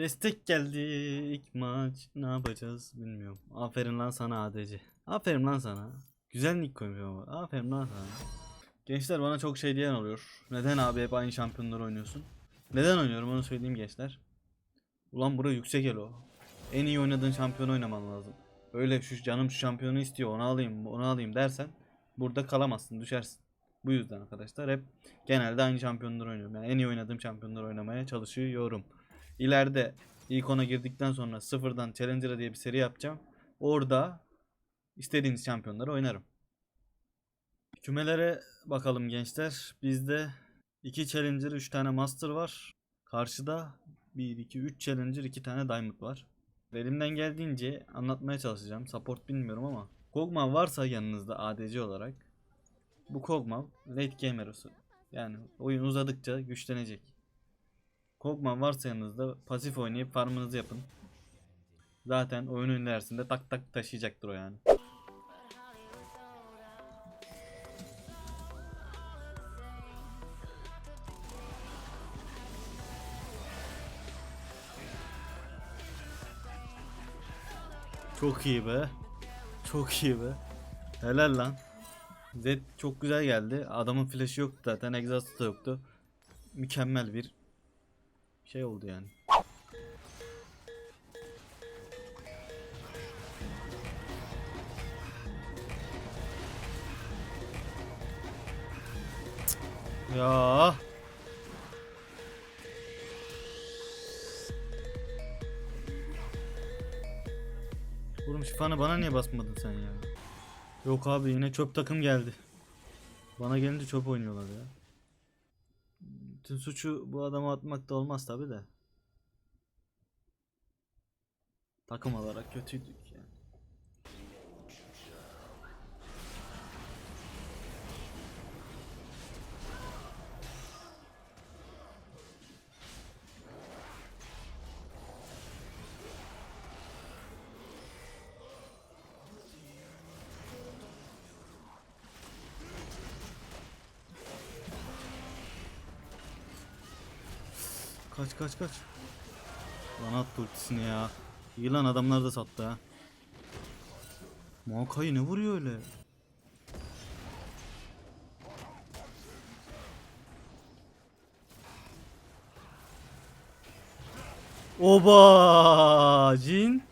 Destek geldi ilk maç. Ne yapacağız bilmiyorum. Aferin lan sana ADC. Aferin lan sana. Güzel nick ama. Aferin lan sana. Gençler bana çok şey diyen oluyor. Neden abi hep aynı şampiyonları oynuyorsun? Neden oynuyorum onu söyleyeyim gençler. Ulan bura yüksek elo. En iyi oynadığın şampiyonu oynaman lazım. Öyle şu canım şu şampiyonu istiyor onu alayım onu alayım dersen burada kalamazsın düşersin. Bu yüzden arkadaşlar hep genelde aynı şampiyonları oynuyorum. Yani en iyi oynadığım şampiyonları oynamaya çalışıyorum. İleride ilk ona girdikten sonra sıfırdan Challenger'a diye bir seri yapacağım. Orada istediğiniz şampiyonları oynarım. Kümelere bakalım gençler. Bizde 2 Challenger, 3 tane Master var. Karşıda 1, 2, 3 Challenger, 2 tane Diamond var. Elimden geldiğince anlatmaya çalışacağım. Support bilmiyorum ama. Kog'Maw varsa yanınızda ADC olarak. Bu Kog'Maw late game. Yani oyun uzadıkça güçlenecek. Kog'Maw varsa yanınızda pasif oynayıp farmınızı yapın. Zaten oyunun ilerisinde tak tak taşıyacaktır o yani. Çok iyi be. Çok iyi be. Helal lan. Zed çok güzel geldi. Adamın flash'ı yoktu zaten. Exhaust'u da yoktu. Mükemmel bir şey oldu yani. Ya. Oğlum şifanı bana niye basmadın sen ya? Yok abi yine çöp takım geldi. Bana gelince çöp oynuyorlar ya. Bütün suçu bu adama atmakta olmaz tabi de. Takım olarak kötüydük yani. Kaç kaç kaç. Lan attı ultisini ya. İyi lan adamlar da sattı ha. Maokai ne vuruyor öyle? Oba Jin.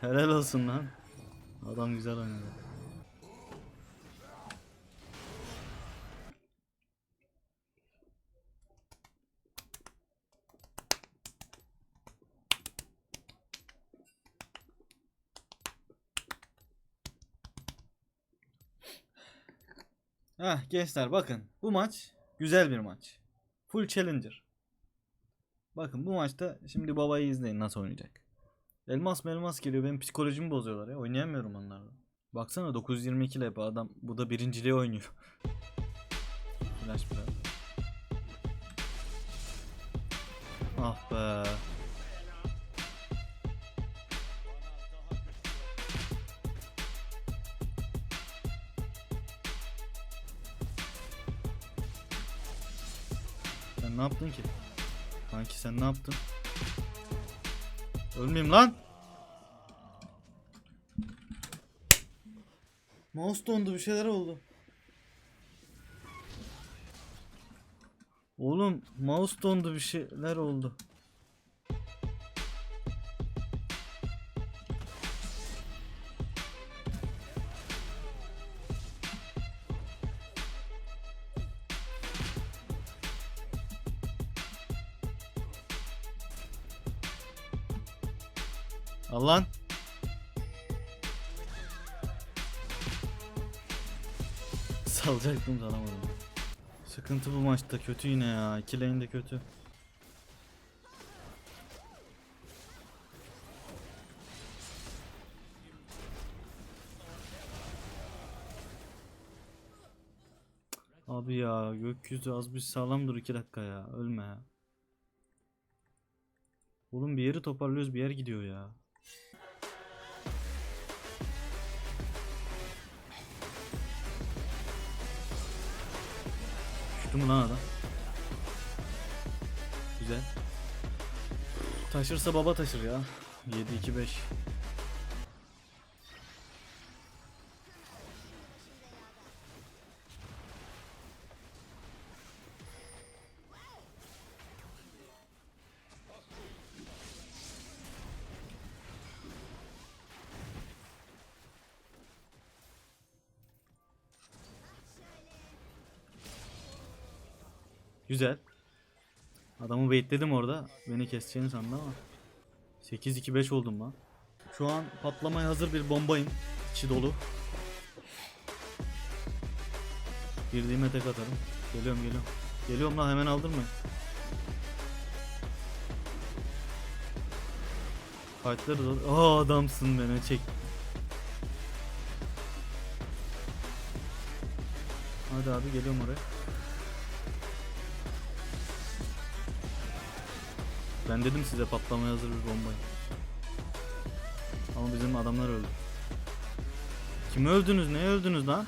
Helal olsun lan. Adam güzel oynadı. Heh gençler bakın bu maç güzel bir maç. Full challenger. Bakın bu maçta şimdi babayı izleyin nasıl oynayacak. Elmas melmas geliyor benim psikolojimi bozuyorlar ya oynayamıyorum onlarla. Baksana 922 lep adam bu da birinciliği oynuyor. Flash. Ah be. Ne yaptın ki? Kanki sen ne yaptın? Ölmeyeyim lan. Mouse dondu bir şeyler oldu. Oğlum mouse dondu bir şeyler oldu. Al lan. Salacaktım salamadım. Sıkıntı bu maçta kötü yine ya. İki lane de kötü. Abi ya gökyüzü az bir sağlam dur iki dakika ya. Ölme ya. Oğlum bir yeri toparlıyoruz bir yer gidiyor ya. Düştü mü lan adam? Güzel. Taşırsa baba taşır ya. 7-2-5. Güzel. Adamı baitledim orada. Beni keseceğini sandı ama. 8-2-5 oldum lan. Şu an patlamaya hazır bir bombayım. İçi dolu. Girdiğime tek atarım. Geliyorum geliyorum. Geliyorum lan hemen aldırma. Fightları da... Aa adamsın beni çek. Hadi abi geliyorum oraya. Ben dedim size patlamaya hazır bir bombayı. Ama bizim adamlar öldü. Kimi öldünüz? Ne öldünüz lan?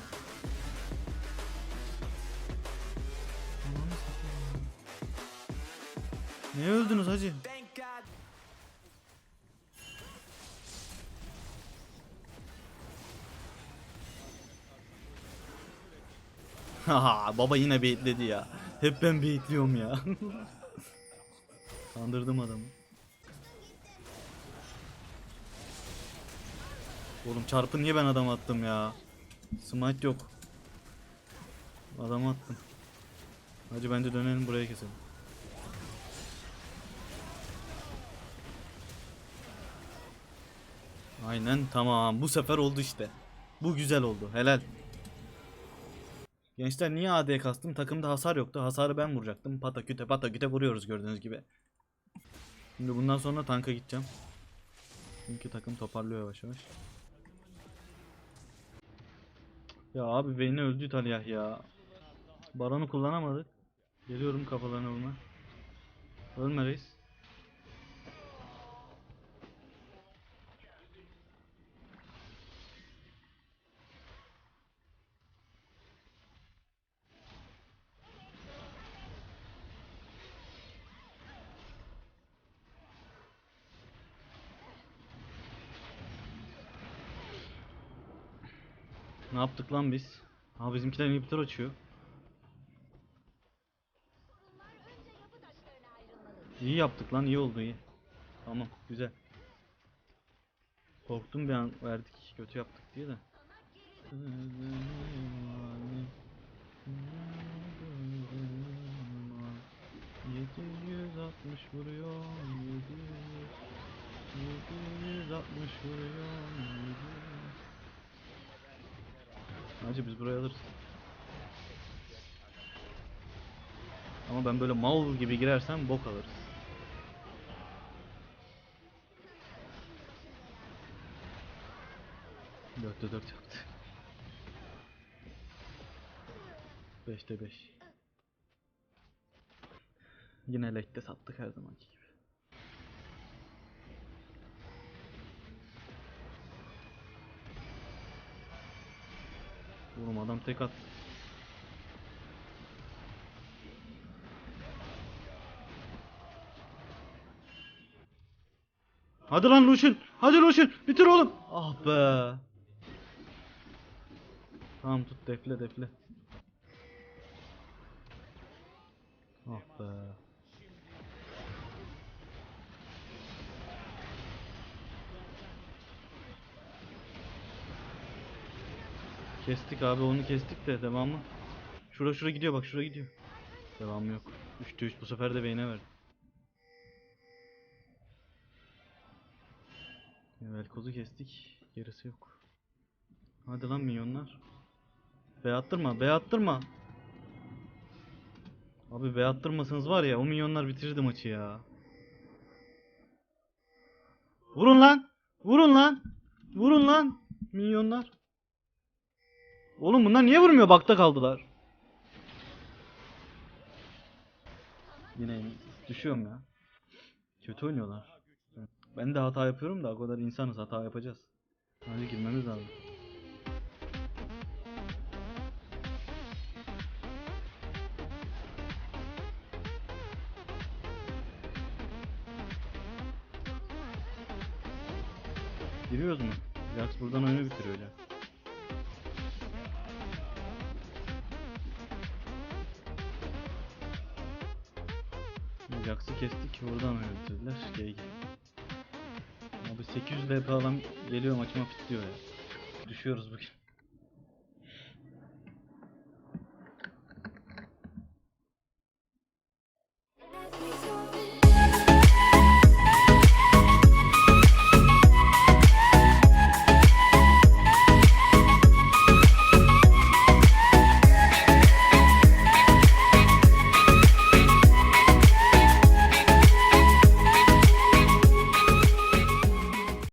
Ananı satayım. Ne öldünüz hacı? Haha baba yine beyitledi ya. Hep ben beyitliyorum ya. Kandırdım adamı. Oğlum çarpı niye ben adam attım ya? Smite yok. Adamı attım. Hacı bence dönelim buraya keselim. Aynen tamam bu sefer oldu işte. Bu güzel oldu helal. Gençler niye AD kastım? Takımda hasar yoktu. Hasarı ben vuracaktım. Pata küte pata küte vuruyoruz gördüğünüz gibi. Şimdi bundan sonra tanka gideceğim. Çünkü takım toparlıyor yavaş yavaş. Ya abi beyni öldü Talyah ya. Baron'u kullanamadık. Geliyorum kafalarına vurma. Ölme reis. Ne yaptık lan biz? Ha bizimkiler inhibitor açıyor. İyi yaptık lan iyi oldu iyi. Tamam güzel. Korktum bir an verdik kötü yaptık diye de. ...760 vuruyor... ...700... ...760 vuruyor... ...700... Hacı biz buraya alırız. Ama ben böyle mal gibi girersem bok alırız. Dörtte dört yaptı. Beşte beş. Yine lekte sattık her zamanki gibi. Oğlum adam tek attı. Hadi lan Lucian. Hadi Lucian. Bitir oğlum. Ah be. Tamam tut defle defle. Ah be. Kestik abi onu kestik de devamı. Şura şura gidiyor bak şura gidiyor. Devamı yok. 3'te 3 bu sefer de beyne verdi. Velkoz'u kestik. Gerisi yok. Hadi lan milyonlar. Bey attırma, bey attırma. Abi bey attırmasanız var ya o milyonlar bitirirdi maçı ya. Vurun lan! Vurun lan! Vurun lan! Milyonlar. Oğlum bunlar niye vurmuyor? Bakta kaldılar. Yine düşüyorum ya. Kötü oynuyorlar. Ben de hata yapıyorum da o kadar insanız hata yapacağız. Hadi girmemiz lazım. Giriyoruz mu? Jax buradan oyunu bitiriyor ya. Jax'ı kestik buradan bitirdiler. GG. Abi 800 VP adam geliyor maçıma fitliyor ya. Düşüyoruz bugün.